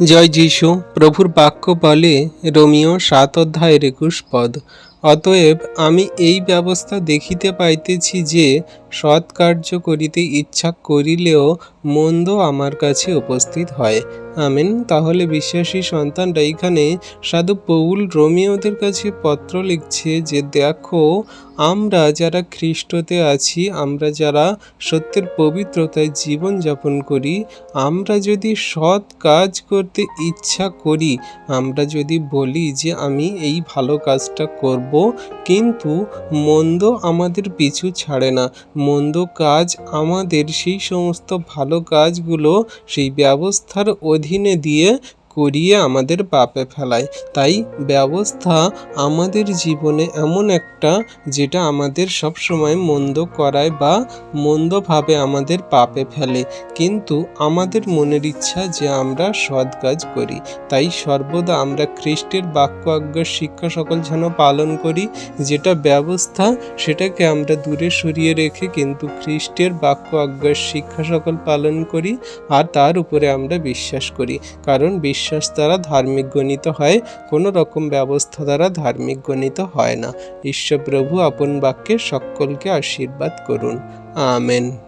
জয় যিশু, প্রভুর বাক্য বলে রোমিও সাত অধ্যায়ের একুশ পদ। অতএব আমি এই ব্যবস্থা দেখিতে পাইতেছি যে, সৎ কার্য করিতে ইচ্ছা করিলেও মন্দ আমার কাছে উপস্থিত হয়। আমেন। তাহলে বিশ্বাসী সন্তানরা এখানে সাধু পৌল রোমিওদের কাছে পত্র লিখছে যে, দেখো, আমরা যারা খ্রিস্টতে আছি, আমরা যারা সত্যের পবিত্রতায় জীবন যাপন করি, আমরা যদি সৎ কাজ করতে ইচ্ছা করি, আমরা যদি বলি যে, আমি এই ভালো কাজটা করব, কিন্তু মন্দ আমাদের পিছু ছাড়ে না। মন্দ কাজ আমাদের সেই সমস্ত ভালো কাজগুলো, সেই ব্যবস্থার অধীনে দিয়ে করিয়ে আমাদের পাপে ফেলায়। তাই ব্যবস্থা আমাদের জীবনে এমন একটা যেটা আমাদের সবসময় মন্দ করায় বা মন্দভাবে আমাদের পাপে ফেলে। কিন্তু আমাদের মনের ইচ্ছা যে আমরা সৎ কাজ করি। তাই সর্বদা আমরা খ্রিস্টের বাক্য আজ্ঞার শিক্ষা সকল যেন পালন করি, যেটা ব্যবস্থা সেটাকে আমরা দূরে সরিয়ে রেখে কিন্তু খ্রিস্টের বাক্য আজ্ঞার শিক্ষা সকল পালন করি আর তার উপরে আমরা বিশ্বাস করি। কারণ বিশ্বাস দ্বারা ধার্মিক গণিত হয়, কোনো রকম ব্যবস্থা দ্বারা ধার্মিক গণিত হয় না। ঈশ্বর প্রভু আপন বাক্যে সকলকে আশীর্বাদ করুন। আমেন।